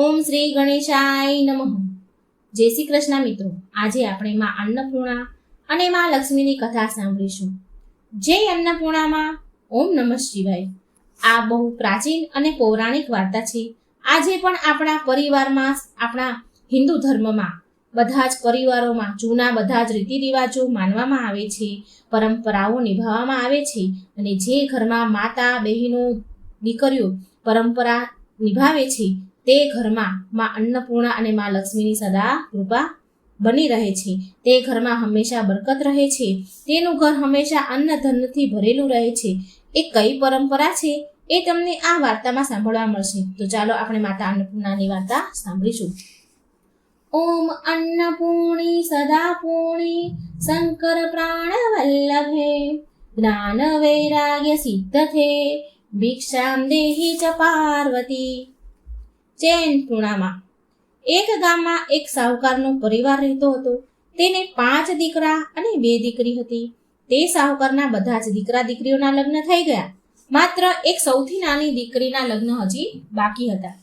ઓમ શ્રી ગણેશાય નમઃ. જય શ્રી કૃષ્ણ મિત્રો. આજે આપણે માં અન્નપૂર્ણા અને માં લક્ષ્મીની કથા સાંભળીશું. જય અન્નપૂર્ણામાં. ઓમ નમઃ શિવાય. આ બહુ પ્રાચીન અને પૌરાણિક વાર્તા છે. આજે પણ આપણા પરિવારમાં, આપણા હિન્દુ ધર્મમાં બધા જ પરિવારોમાં જૂના બધા જ રીતિ રિવાજો માનવામાં આવે છે, પરંપરાઓ નિભાવવામાં આવે છે અને જે ઘરમાં માતા બહેનો દીકરીઓ પરંપરા નિભાવે છે તે ઘરમાં માં અન્નપૂર્ણા અને માં લક્ષ્મીની સદા કૃપા બની રહે છે. તે ઘરમાં હંમેશા બરકત રહે છે. તેનું ઘર હંમેશા અન્ન ધનથી ભરેલું રહે છે. એ કઈ પરંપરા છે? એ તમને આ વાર્તામાં સાંભળવા મળશે. તો ચાલો આપણે માતા અન્નપૂર્ણાની વાર્તા સાંભળીશું. ઓમ અન્નપૂર્ણી સદા પૂર્ણી, શંકર પ્રાણ વલ્લભે, જ્ઞાન વૈરાગ્ય સિદ્ધ થે, ભિક્ષામ દેહી ચ પાર્વતી ચેન પૂણામાં. એક ગામમાં એક સાહુકારનો પરિવાર રહેતો હતો. તેને પાંચ દીકરા અને બે દીકરી હતી. તે સાહુકારના બધા જ દીકરા દીકરીઓના લગ્ન થઈ ગયા. માત્ર એક સૌથી નાની દીકરીના લગ્ન હજી બાકી હતા.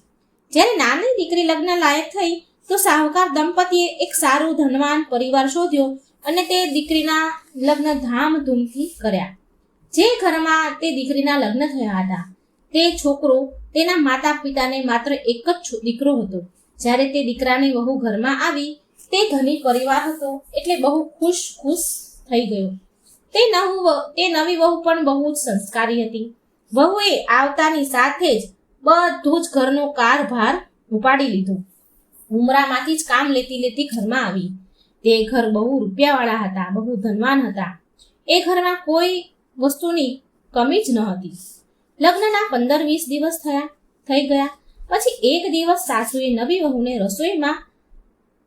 જ્યારે નાની દીકરી લગ્ન લાયક થઈ, તો સાહુકાર દંપતીએ એક સારું ધનવાન પરિવાર શોધ્યો અને તે દીકરીના લગ્ન ધામધૂમથી કર્યા. જે ઘરમાં તે દીકરીના લગ્ન થયા હતા. તે છોકરો તેના માતા પિતાને માત્ર એક જ દીકરો હતો. જ્યારે તે દીકરાની વહુ ઘરમાં આવી, તે ધની પરિવાર હતો એટલે બહુ ખુશ ખુશ થઈ ગયો. તે નવું તે નવી વહુ પણ બહુ જ સંસ્કારી હતી. વહુએ આવતાની સાથે જ બધું જ ઘરનો કારભાર ઉપાડી લીધો. ઉમરામાંથી જ કામ લેતી લેતી ઘરમાં આવી. તે ઘર બહુ રૂપિયાવાળા હતા, બહુ ધનવાન હતા. એ ઘરમાં કોઈ વસ્તુની કમી જ ન હતી લગ્નના પંદર વીસ દિવસ થયા, થઈ ગયા. પછી એક દિવસ સાસુએ નવી વહુને રસોઈમાં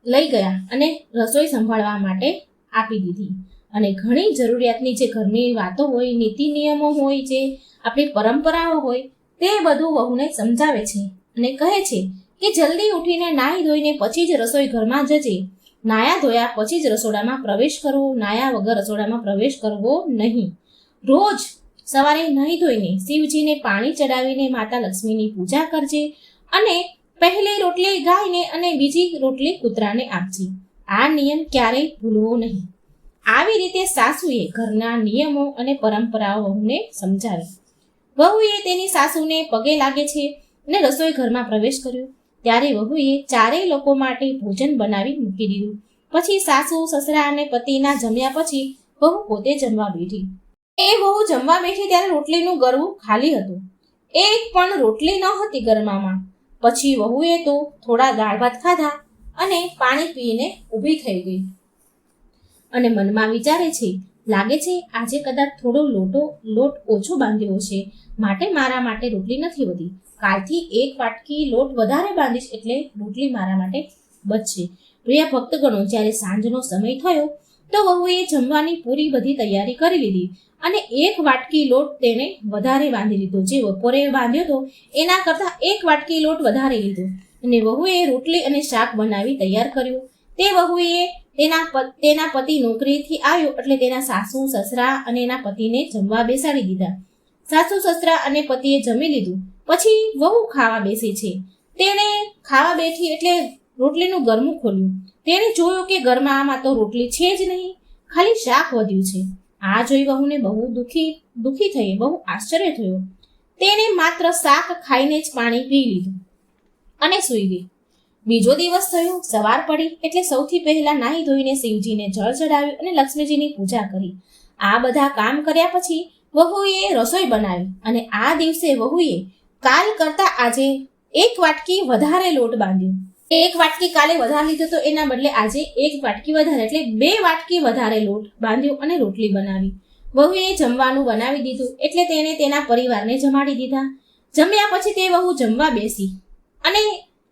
લઈ ગયા અને રસોઈ સંભાળવા માટે આપી દીધી. અને ઘણી જરૂરિયાતની જે ઘરની વાતો હોય, નીતિ નિયમો હોય, જે આપણી પરંપરાઓ હોય, તે બધું વહુને સમજાવે છે અને કહે છે કે જલ્દી ઉઠીને નાહી ધોઈને પછી જ રસોઈ ઘરમાં જજે. નાયા ધોયા પછી જ રસોડામાં પ્રવેશ કરવો નાયા વગર રસોડામાં પ્રવેશ કરવો નહીં. રોજ સવારે નહીં ધોઈને શિવજીને પાણી ચડાવીને માતા લક્ષ્મીની પૂજા કરજે અને પહેલી રોટલી ગાયને અને બીજી રોટલી કૂતરાને આપજે. આ નિયમ ક્યારેય ભૂલવો નહીં. આવી રીતે સાસુએ ઘરના નિયમો અને પરંપરાઓને સમજાવી. વહુએ તેની સાસુને પગે લાગે છે અને રસોઈ ઘરમાં પ્રવેશ કર્યો. ત્યારે વહુએ ચારેય લોકો માટે ભોજન બનાવી મૂકી દીધું. પછી સાસુ, સસરા અને પતિના જમ્યા પછી વહુ પોતે જમવા બેઠી. એ વહુ જમવા બેઠી ત્યારે રોટલીનું ગરવું ખાલી હતું. એક પણ રોટલી ન હતી ગરમામાં. પછી વહુએ તો થોડા દાળ ભાત ખાધા અને પાણી પીને ઊભી થઈ ગઈ. અને મનમાં વિચારે છે, લાગે છે આજે કદાચ થોડો લોટો, લોટ ઓછો બાંધ્યો છે માટે મારા માટે રોટલી નથી વધી. કાલથી એક વાટકી લોટ વધારે બાંધીશ એટલે રોટલી મારા માટે બચશે. પ્રિય ભક્તગણો, જ્યારે સાંજનો સમય થયો તો વહુએ જમવાની પૂરી બધી તૈયારી કરી લીધી અને એક વાટકી લોટ તેણે વધારે બાંધી લીધો. જે બપોરે બાંધ્યો હતો એના કરતાં એક વાટકી લોટ વધારે લીધો. અને વહુએ રોટલી અને શાક બનાવી તૈયાર કર્યું. તે વહુએ તેના તેના પતિ નોકરીથી આવ્યો એટલે તેના સાસુ, સસરા અને એના પતિને જમવા બેસાડી દીધા. સાસુ, સસરા અને પતિએ જમી લીધું. પછી વહુ ખાવા બેસે છે. તેણે ખાવા બેઠી એટલે રોટલીનું ગરમું ખોલ્યું. તેણે જોયું કે ઘરમાં આમાં તો રોટલી છે જ નહીં. ખાલી શાક વધ્યું છે. આ જોઈ વહુને બહુ દુખી દુખી થઈ બહુ આશ્ચર્ય થયો. તેણે માત્ર શાક ખાઈને જ પાણી પી લીધું અને સૂઈ ગઈ. બીજો દિવસ થયો, સવાર પડી એટલે સૌથી પહેલા નાહી ધોઈને શિવજીને જળ ચડાવ્યું અને લક્ષ્મીજીની પૂજા કરી. આ બધા કામ કર્યા પછી વહુએ રસોઈ બનાવી અને આ દિવસે વહુએ કાલ કરતા આજે એક વાટકી વધારે લોટ બાંધ્યો. એક વાટકી કાલે વધારે લીધો તો એના બદલે આજે એક વાટકી વધારે એટલે બે વાટકી વધારે લોટ બાંધ્યો અને રોટલી બનાવી. વહુએ જમવાનું બનાવી દીધું એટલે તેણે તેના પરિવારને જમાડી દીધા. જમ્યા પછી તે વહુ જમવા બેસી. અને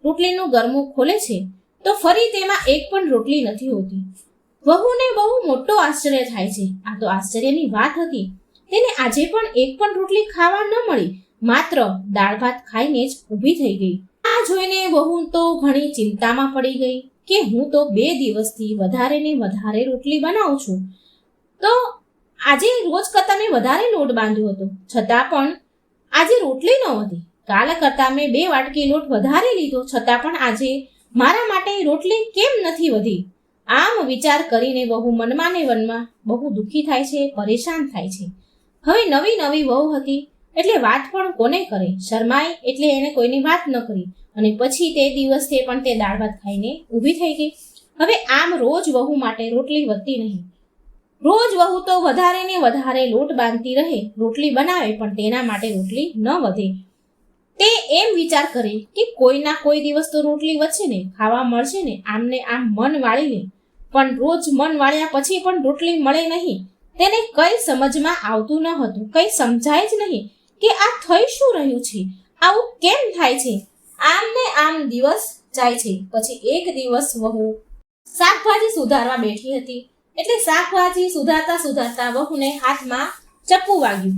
રોટલીનું ગરમું ખોલે છે તો ફરી તેમાં એક પણ રોટલી નથી હોતી. વહુને બહુ મોટો આશ્ચર્ય થાય છે. આ તો આશ્ચર્યની વાત હતી. તેને આજે પણ એક પણ રોટલી ખાવા ન મળી. માત્ર દાળ ભાત ખાઈને જ ઊભી થઈ ગઈ. જોઈને વહુ તો ઘણી ચિંતામાં પડી ગઈ કે હું તો બે દિવસથી વધારે ને વધારે રોટલી બનાવું છું. તો આજે રોજ કરતાં મેં વધારે લોટ બાંધ્યો હતો. છતાં પણ આજે રોટલી ન હતી. કાલ કરતાં મેં બે વાટકી લોટ વધારે લીધો. છતાં પણ આજે મારા માટે રોટલી કેમ નથી વધી? આમ વિચાર કરીને વહુ મનમાં ને વનમાં બહુ દુઃખી થાય છે, પરેશાન થાય છે. હવે નવી નવી વહુ હતી એટલે વાત પણ કોને કરે? શરમાય એટલે એને કોઈની વાત ન કરી. અને પછી તે દિવસે પણ તે દાળ ભાત ખાઈને ઊભી થઈ ગઈ. હવે આમ રોજ વહુ માટે રોટલી વધતી નહીં. રોજ વહુ તો વધારે ને વધારે લોટ બાંધતી રહે, રોટલી બનાવે પણ તેના માટે રોટલી ન વધે. તે એમ વિચાર કરે કે કોઈના કોઈ દિવસ તો રોટલી વધશે ને, ખાવા મળશે ને, આમને આમ મન વાળીને પણ રોજ મન વાળ્યા પછી પણ રોટલી મળે નહીં. તેને કઈ સમજમાં આવતું ન હતું, કઈ સમજાય જ નહીં કે આ થઈ શું રહ્યું છે? આવું કેમ થાય છે? આમ ને આમ દિવસ જાય છે. પછી એક દિવસ વહુ શાકભાજી સુધારવા બેઠી હતી. એટલે શાકભાજી સુધારતા સુધારતા વહુને હાથમાં ચપ્પુ વાગ્યું.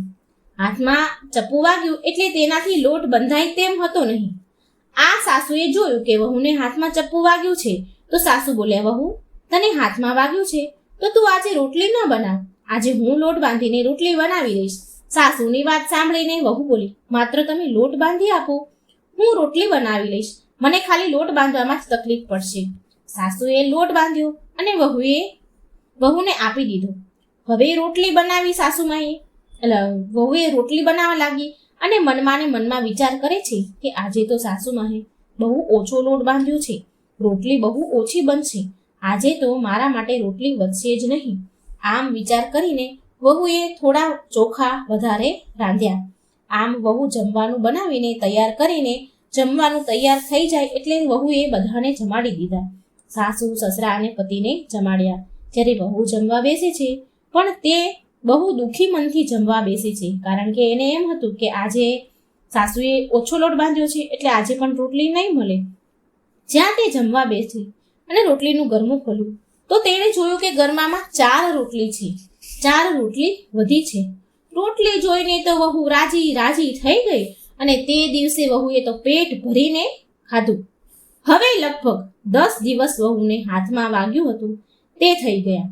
હાથમાં ચપ્પુ વાગ્યું એટલે તેનાથી લોટ બંધાય તેમ હતો નહીં. આ સાસુએ જોયું કે વહુને હાથમાં ચપ્પુ વાગ્યું છે. તો સાસુ બોલ્યા, વહુ, તને હાથમાં વાગ્યું છે? તો તું આજે રોટલી ન બનાવ આજે હું લોટ બાંધીને રોટલી બનાવી દઈશ. સાસુની વાત સાંભળીને વહુ બોલી, માત્ર તમે લોટ બાંધી આપો. હું રોટલી બનાવી લઈશ. મને ખાલી લોટ બાંધવામાં જ તકલીફ પડશે. સાસુએ લોટ બાંધ્યો અને વહુએ વહુને આપી દીધો. હવે રોટલી બનાવી સાસુમાએ એટલે વહુએ રોટલી બનાવવા લાગી અને મનમાં મનમાં વિચાર કરે છે કે આજે તો સાસુમાએ બહુ ઓછો લોટ બાંધ્યો છે. રોટલી બહુ ઓછી બનશે. આજે તો મારા માટે રોટલી વધશે જ નહીં. આમ વિચાર કરીને વહુએ થોડા ચોખા વધારે રાંધ્યા. આમ વહુ જમવાનું બનાવીને તૈયાર કરીને જમવાનું તૈયાર થઈ જાય એટલે વહુએ બધાને જમાડી દીધા. સાસુ, સસરા અને પતિને જમાડ્યા. જ્યારે વહુ જમવા બેસે છે, પણ તે બહુ દુઃખી મનથી જમવા બેસે છે, કારણ કે એને એમ હતું કે આજે સાસુએ ઓછો લોટ બાંધ્યો છે, એટલે આજે પણ રોટલી નહીં મળે. જ્યાં તે જમવા બેસી અને રોટલીનું ગરમું ખોલ્યું, તો તેણે જોયું કે ગરમામાં ચાર રોટલી છે, ચાર રોટલી વધી છે. રોટલી જોઈને તો વહુ રાજી રાજી થઈ ગઈ અને તે દિવસે વહુએ તો પેટ ભરીને ખાધું. હવે લગભગ દસ દિવસ વહુને હાથમાં વાગ્યું હતું, તે થઈ ગયા.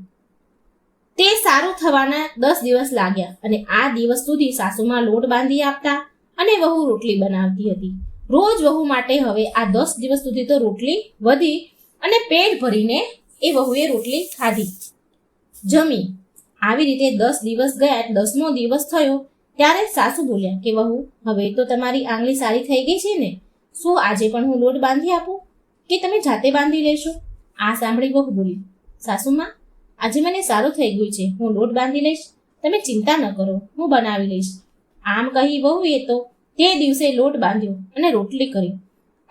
તે સારું થવાના દસ દિવસ લાગ્યા અને આ દિવસ સુધી સાસુમાં લોટ બાંધી આપતા અને વહુ રોટલી બનાવતી હતી. રોજ વહુ માટે હવે આ દસ દિવસ સુધી તો રોટલી વધી અને પેટ ભરીને એ વહુએ રોટલી ખાધી. જમી. આવી રીતે દસ દિવસ ગયા, દસમો દિવસ થયો, ત્યારે સાસુ બોલ્યા કે, વહુ, હવે તો તમારી આંગળી સારી થઈ ગઈ છે ને? શું આજે પણ હું લોટ બાંધી આપું? કે તમે જાતે બાંધી લેશો? આ સાંભળી વહુ બોલી સાસુમાં આજે મને સારું થઈ ગયું છે, હું લોટ બાંધી લઈશ. તમે ચિંતા ન કરો, હું બનાવી લઈશ. આમ કહી વહુએ તો તે દિવસે લોટ બાંધ્યો અને રોટલી કરી.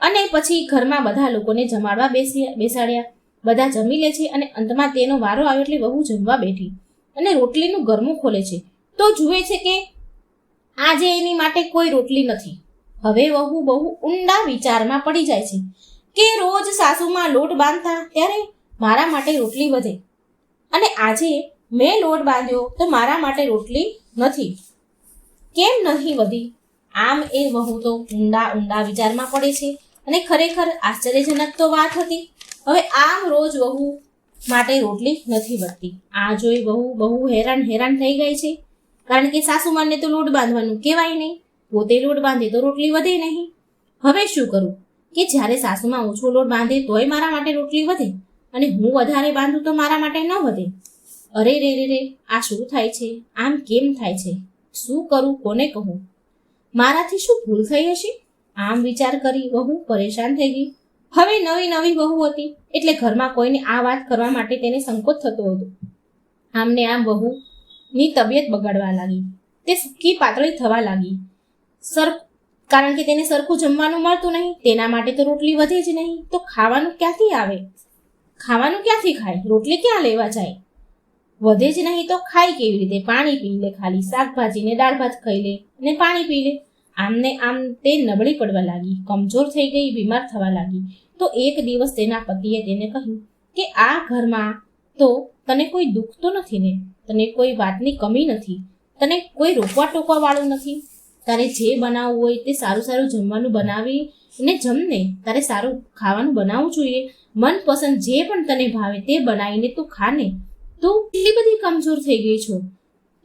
અને પછી ઘરમાં બધા લોકોને જમાડવા બેસી બેસાડ્યા. બધા જમી લે છે અને અંતમાં તેનો વારો આવ્યો એટલે વહુ જમવા બેઠી. અને રોટલીનું ગરમું ખોલે છે. તો જુએ છે કે આજે એની માટે કોઈ રોટલી નથી. હવે વહુ બહુ ઊંડા વિચારમાં પડી જાય છે કે રોજ સાસુમાં લોટ બાંધતા ત્યારે મારા માટે રોટલી વધે. અને આજે મેં લોટ બાંધ્યો તો મારા માટે રોટલી નથી. કેમ નહીં વધી? આમ એ વહુ તો ઊંડા ઊંડા વિચારમાં પડે છે. અને ખરેખર આશ્ચર્યજનક તો વાત હતી. હવે આમ રોજ વહુ માટે રોટલી નથી વધતી આ જોઈ બહુ બહુ હેરાન હેરાન થઈ ગઈ છે. કારણ કે સાસુમાને તો લોટ બાંધવાનું કહેવાય નહીં. પોતે લોટ બાંધે તો રોટલી વધે નહીં. હવે શું કરું? કે જ્યારે સાસુમાં ઓછો લોટ બાંધે તોય મારા માટે રોટલી વધે અને હું વધારે બાંધું તો મારા માટે ન વધે. અરે રે રે રે, આ શું થાય છે? આમ કેમ થાય છે? શું કરું? કોને કહું? મારાથી શું ભૂલ થઈ હશે? આમ વિચાર કરી વહુ પરેશાન થઈ ગઈ. હવે નવી નવી વહુ હતી, એટલે ઘરમાં કોઈને આ વાત કરવા માટે તેને સંકોચ થતો હતો. આમને આમ વહુની તબિયત બગાડવા લાગી. તે સૂકી પાતળી થવા લાગી. સર, કારણ કે તેને સરખું જમવાનું મળતું નહીં, તેના માટે તો રોટલી વધે જ નહીં. તો ખાવાનું ક્યાંથી આવે? ખાવાનું ક્યાંથી ખાય? રોટલી ક્યાં લેવા જાય? વધે જ નહીં તો ખાય કેવી રીતે? પાણી પી લે ખાલી, શાકભાજી ને દાળ ભાત ખાઈ લે અને પાણી પી લે. આમને આમ તે નબળી પડવા લાગી, કમજોર થઈ ગઈ, બીમાર થવા લાગી. તો એક દિવસ તેના પતિએ તેને કહ્યું કે આ ઘરમાં તો તને કોઈ દુઃખ તો નથી ને? તને કોઈ વાતની કમી નથી? તને કોઈ રોકવા ટોકવા વાળું નથી? તારે જે બનાવવું હોય તે સારું સારું જમવાનું બનાવી ને જમને તારે સારું ખાવાનું બનાવવું જોઈએ. મનપસંદ જે પણ તને ભાવે તે બનાવીને તું ખાને તું કેટલી બધી કમજોર થઈ ગઈ છો.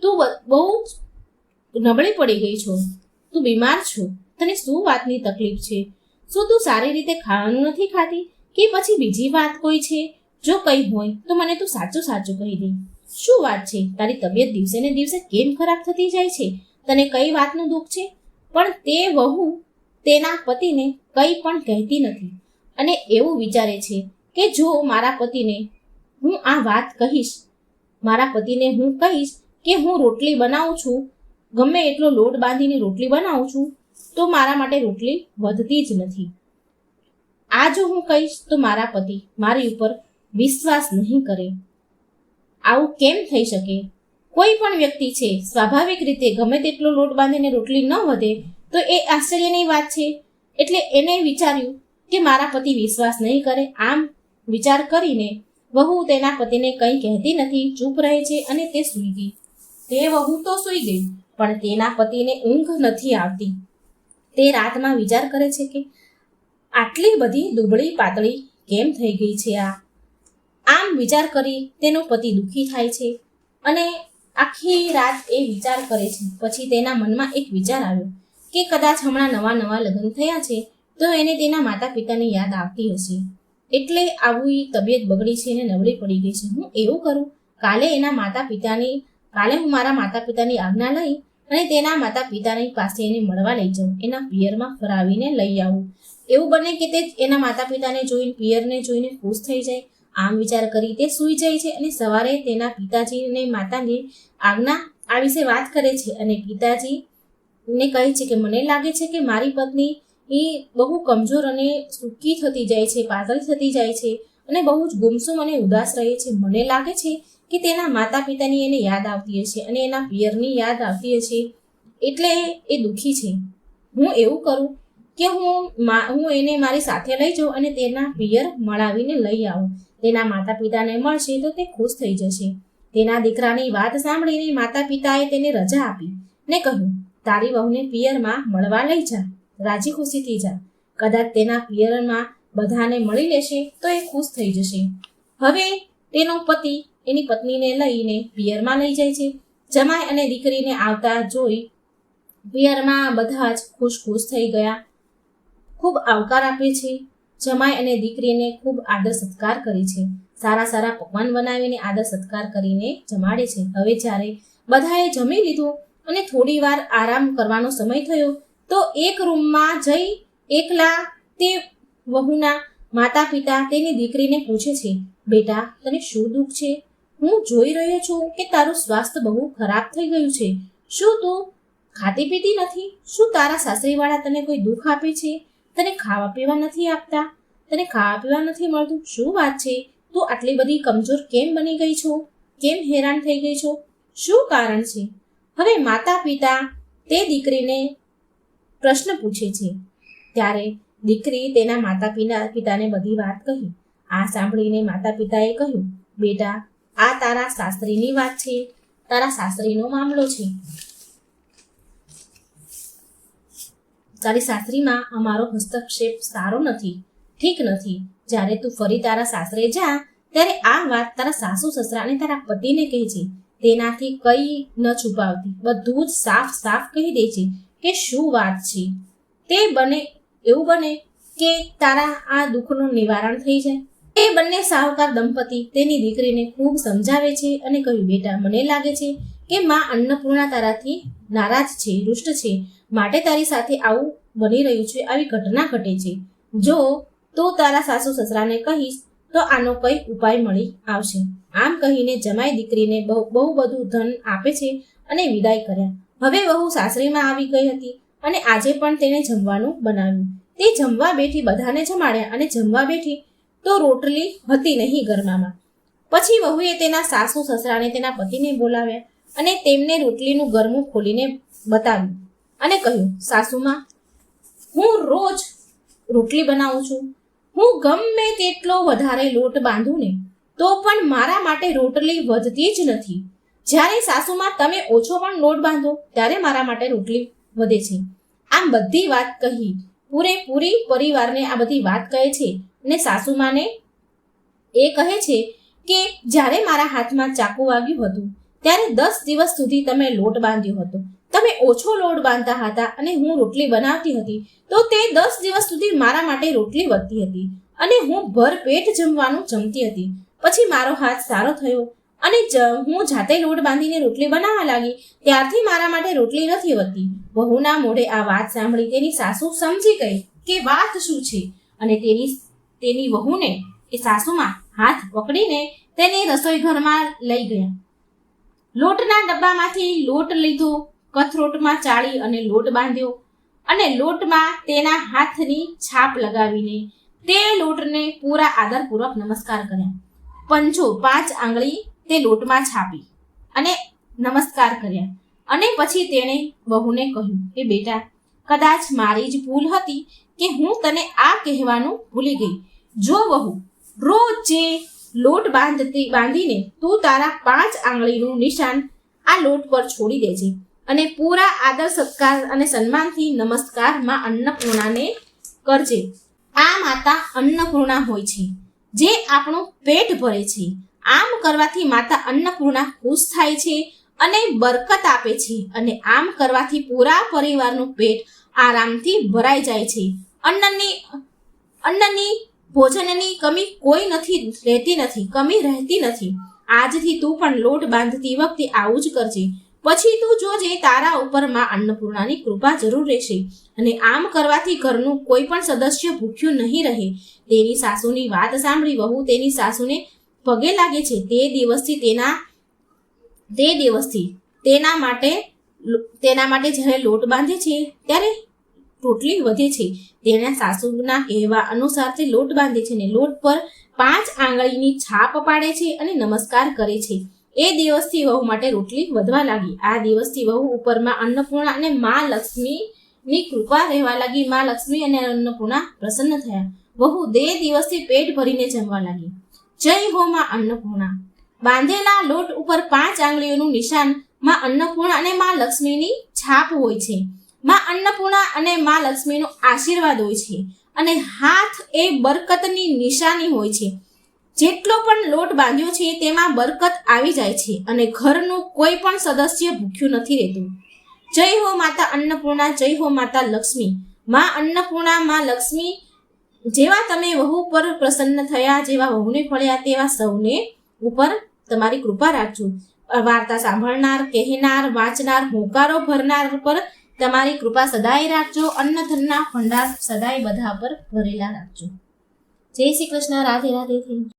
તું બહુ નબળી પડી ગઈ છો. તું બીમાર છો. તને શું વાતની તકલીફ છે? શું તું સારી રીતે ખાવાનું નથી ખાતી? કે પછી બીજી વાત કોઈ છે? જો કંઈ હોય, તો મને તું સાચું સાચું કહી દે. શું વાત છે? તારી તબિયત દિવસે ને દિવસે કેમ ખરાબ થતી જાય છે? તને કઈ વાતનું દુઃખ છે? પણ તે વહુ તેના પતિને કંઈ પણ કહેતી નથી. અને એવું વિચારે છે કે જો મારા પતિને હું આ વાત કહીશ, મારા પતિને હું કહીશ કે હું રોટલી બનાવું છું, ગમે એટલો લોટ બાંધીને રોટલી બનાવું છું તો મારા માટે રોટલી વધતી જ નથી. આ જો હું કહીશ તો મારા પતિ મારી ઉપર વિશ્વાસ નહીં કરે. આવું કેમ થઈ શકે? કોઈ પણ વ્યક્તિ છે, સ્વાભાવિક રીતે ગમે તેટલો લોટ બાંધીને રોટલી ન વધે, તો એ આશ્ચર્યની વાત છે. એટલે એને વિચાર્યું કે મારા પતિ વિશ્વાસ નહીં કરે, આમ વિચાર કરીને વહુ તેના પતિને કંઈ કહેતી નથી, ચૂપ રહે છે અને તે સૂઈ ગઈ. તે વહુ તો સૂઈ ગઈ, પણ તેના પતિને ઊંઘ નથી આવતી. તે રાતમાં વિચાર કરે છે કે આટલી બધી દુબળી પાતળી કેમ થઈ ગઈ છે આ? આમ વિચાર કરી તેનો પતિ દુઃખી થાય છે અને આખી રાત એ વિચાર કરે છે. પછી તેના મનમાં એક વિચાર આવ્યો કે કદાચ હમણાં નવા નવા લગ્ન થયા છે તો એને તેના માતા પિતાની યાદ આવતી હશે. એટલે આવી તબિયત બગડી છે અને નબળી પડી ગઈ છે. હું એવું કરું, કાલે એના માતા પિતાની કાલે હું મારા માતા પિતાની આજ્ઞા લઈ અને તેના માતા પિતાની પાસે એને મળવા લઈ જાઉં, એના પિયરમાં ફરાવીને લઈ આવું. એવું બને કે તે એના માતા પિતાને જોઈને, પિયરને જોઈને ખુશ થઈ જાય, આમ વિચાર કરી તે સૂઈ જાય છે અને સવારે તેના પિતાજી અને માતાની આજ્ઞા આ વિશે વાત કરે છે અને પિતાજી ને કહે છે કે, મને લાગે છે કે મારી પત્ની એ બહુ કમજોર અને સૂકી થતી જાય છે, પાતળી થતી જાય છે અને બહુ જ ગુમસુમ અને ઉદાસ રહે છે. મને લાગે છે કે તેના માતા પિતાની એને યાદ આવતી હશે અને એના પિયરની યાદ આવતી હશે એટલે એ દુઃખી છે. હું એવું કરું કે હું હું એને મારી સાથે લઈ જાઉં અને તેના પિયર મળાવીને લઈ આવું. તેના માતા પિતાને મળશે તો તે ખુશ થઈ જશે. તેના દીકરાની વાત સાંભળીને માતા પિતાએ તેને રજા આપી ને કહ્યું, તારી વહુને પિયરમાં મળવા લઈ જા. રાજી ખુશીથી જા. કદાચ તેના પિયરમાં બધાને મળી લેશે તો એ ખુશ થઈ જશે. હવે તેનો પતિ એની પત્નીને લઈને પિયરમાં લઈ જાય છે. જમાઈ અને દીકરીને આવતા જોઈ પિયરમાં બધા જ ખુશ ખુશ થઈ ગયા. ખૂબ આવકાર આપે છે. જમાઈ અને દીકરીને ખૂબ આદર સત્કાર કરે છે. સારા સારા પકવાન બનાવીને આદર સત્કાર કરીને જમાડે છે. હવે જ્યારે બધાએ જમી લીધું અને થોડી વાર આરામ કરવાનો સમય થયો, તો એક રૂમમાં જઈ એકલા તે વહુના માતા પિતા તેની દીકરીને પૂછે છે, બેટા, તને શું દુઃખ છે? હું જોઈ રહ્યો છું કે તારું સ્વાસ્થ્ય બહુ ખરાબ થઈ ગયું છે. શું તું ખાતી પીતી નથી? શું તારા સાસરીવાળા તને કોઈ દુઃખ આપે છે? તને ખાવા પીવા નથી આપતા? તને ખાવા પીવા નથી મળતું? શું વાત છે? તું આટલી બધી કમજોર કેમ બની ગઈ છો? કેમ હેરાન થઈ ગઈ છો? શું કારણ છે? હવે માતા પિતા તે દીકરીને પ્રશ્ન પૂછે છે. ત્યારે દીકરી તેના માતા પિતા પિતાને બધી વાત કહી. આ સાંભળીને માતા પિતાએ કહ્યું, બેટા આ તારા સાસરીની વાત છે. તારા સાસરીનો મામલો છે. તારી સાસરીમાં અમારો હસ્તક્ષેપ સારો નથી, ઠીક નથી. જ્યારે તું ફરી તારા સાસરે જા, ત્યારે આ વાત તારા સાસુ સસરા અને તારા પતિને કહે છે. તેનાથી કઈ ન છુપાવતી, બધું જ સાફ સાફ કહી દે છે કે શું વાત છે. તે બને, એવું બને કે તારા આ દુઃખનું નિવારણ થઈ જાય. એ બંને સાહુકાર દંપતી તેની દીકરીને ખૂબ સમજાવે છે અને કહ્યું, બેટા, મને લાગે છે કે માં અન્નપૂર્ણા તારાથી નારાજ છે રૂષ્ટ છે. માટે તારી સાથે આવું બની રહ્યું છે, આવી ઘટના ઘટે છે. જો તું તારા સાસુ સસરાને કહીશ, તો આનો કઈ ઉપાય મળી આવશે. આમ કહીને જમાઈ દીકરીને બહુ બહુ બધું ધન આપે છે અને વિદાય કર્યા. હવે વહુ સાસરીમાં આવી ગઈ હતી અને આજે પણ તેણે જમવાનું બનાવ્યું. તે જમવા બેઠી બધાને જમાડ્યા અને જમવા બેઠી તો રોટલી હતી નહીં ગરમામાં પછી વહુએ તેના સાસુ સસરાને તેના પતિને બોલાવ્યા અને તેમને રોટલીનું ગરમું ખોલીને બતાવ્યું અને કહ્યું, સાસુમાં, હું રોજ રોટલી બનાવું છું. હું ગમે તેટલો વધારે લોટ બાંધું ને, તો પણ મારા માટે રોટલી વધતી જ નથી. જ્યારે સાસુમાં તમે ઓછો પણ લોટ બાંધો, ત્યારે મારા માટે રોટલી વધે છે. આમ બધી વાત કહી પૂરેપૂરી પરિવારને આ બધી વાત કહે છે. અને સાસુમાને એ કહે છે કે જ્યારે મારા હાથમાં ચાકુ વાગ્યું હતું, ત્યારે દસ દિવસ સુધી તમે લોટ બાંધ્યો હતો. તમે ઓછો લોટ બાંધતા હતા અને હું રોટલી બનાવતી હતી, તો તે દસ દિવસ સુધી મારા માટે રોટલી વધતી હતી અને હું ભર પેટ જમવાનું જમતી હતી. પછી મારો હાથ સારો થયો અને હું જાતે લોટ બાંધીને રોટલી બનાવવા લાગી. ત્યારથી મારા માટે રોટલી નથી વધતી. વહુના મોઢે આ વાત સાંભળી તેની સાસુ સમજી ગઈ કે વાત શું છે અને તેની તેની વહુને એ સાસુમાં હાથ પકડીને તેને રસોઈ ઘરમાં લઈ ગયા. લોટના ડબ્બામાંથી લોટ લીધો કથરોટમાં ચાળી અને લોટ બાંધ્યો અને લોટમાં તેના હાથની છાપ લગાવીને તે લોટને પૂરા આદરપૂર્વક નમસ્કાર કર્યા. પંચો પાંચ આંગળી તે લોટમાં છાપી અને નમસ્કાર કર્યા અને પછી તેણે વહુને કહ્યું કે બેટા, કદાચ મારી જ ભૂલ હતી કે હું તને આ કહેવાનું ભૂલી ગઈ. જો વહુ, રોજ જે લોટ બાંધતી બાંધીને તું તારા પાંચ આંગળીનું નિશાન આ લોટ પર છોડી દેજે અને પૂરા આદર, સત્કાર અને સન્માનથી નમસ્કારમાં અન્નપૂર્ણાને કરજે. આ માતા અન્નપૂર્ણા હોય છે, જે આપણું પેટ ભરે છે. આમ કરવાથી માતા અન્નપૂર્ણા ખુશ થાય છે અને બરકત આપે છે અને આમ કરવાથી પૂરા પરિવારનું પેટ આરામથી ભરાઈ જાય છે. અન્નની અન્નની ભોજનની કમી કોઈ નથી, રહેતી નથી, કમી રહેતી નથી. આજથી તું પણ લોટ બાંધતી વખતે આવું જ કરજે. પછી તું જોજે તારા ઉપરમાં અન્નપૂર્ણાની કૃપા જરૂર રહેશે. અને આમ કરવાથી ઘરનું કોઈ પણ સદસ્ય ભૂખ્યું નહીં રહે. તેની સાસુની વાત સાંભળી વહુ તેની સાસુને પગે લાગે છે. તે દિવસથી તેના, તે દિવસથી તેના માટે તેના માટે જ્યારે લોટ બાંધે છે, ત્યારે રોટલી વધે છે. તેના સાસુના કહેવા અનુસાર તે લોટ બાંધે છે અને લોટ પર પાંચ આંગળીની છાપ પાડે છે અને નમસ્કાર કરે છે. એ દિવસથી વહુ માટે રોટલી વધવા લાગી. આ દિવસથી વહુ ઉપરમાં અન્નપૂર્ણા અને મા લક્ષ્મીની કૃપા રહેવા લાગી. મા લક્ષ્મી અને અન્નપૂર્ણા પ્રસન્ન થયા. વહુ દે દિવસથી પેટ ભરીને જમવા લાગી. જય હો માં અન્નપૂર્ણા. બાંધેલા લોટ ઉપર પાંચ આંગળીઓનું નિશાનમાં અન્નપૂર્ણા અને માં લક્ષ્મીની છાપ હોય છે. માં અન્નપૂર્ણા અને માં લક્ષ્મીનો આશીર્વાદ હોય છે અને હાથ એ બરકતની નિશાની હોય છે. જેટલો પણ લોટ બાંધ્યો છે તેમાં બરકત આવી જાય છે અને ઘરનું કોઈ પણ સદસ્ય ભૂખ્યું નથી રહેતું. જય હો માતા અન્નપૂર્ણા, જય હો માતા લક્ષ્મી. માં અન્નપૂર્ણા, માં લક્ષ્મી, જેવા તમે વહુ પર પ્રસન્ન થયા, જેવા વહુને ફળ્યા, તેવા સૌને ઉપર તમારી કૃપા રાખજો. વાર્તા સાંભળનાર, કહેનાર, વાંચનાર, હોંકારો ભરનાર પર તમારી કૃપા સદાય રાખજો અન્ન ધનના ભંડાર સદાય બધા પર ભરેલા રાખજો. જય શ્રી કૃષ્ણ, રાધે રાધે, થેન્ક